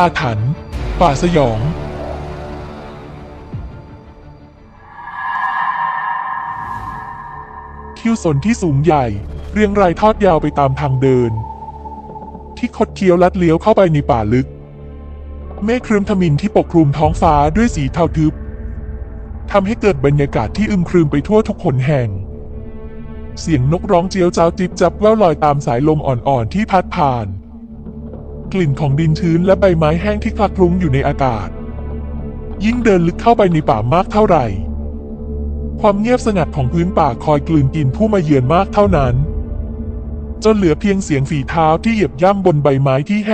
อาถรรพ์ป่าสยองทิวสนที่สูงใหญ่ เรียงรายทอดยาวไปตามทางเดิน ที่คดเคี้ยวลัดเลี้ยวเข้าไปในป่าลึก เมฆครึมทมินที่ปกคลุมท้องฟ้าด้วยสีเทาทึบทำให้เกิดบรรยากาศที่อึมครึมไปทั่วทุกขนแห่ง เสียงนกร้องเจียวจ้าวจิบจับแว่วลอยตามสายลมอ่อนๆที่พัดผ่าน กลิ่นของดินชื้นและใบไม้แห้งที่คลักคลุ้งอยู่ในอากาศ ยิ่งเดินลึกเข้าไปในป่ามากเท่าไหร่ ความเงียบสงัดของพื้นป่าคอยกลืนกินผู้มาเยือนมากเท่านั้น จนเหลือเพียงเสียงฝีเท้าที่เหยียบย่ำบนใบไม้ที่แ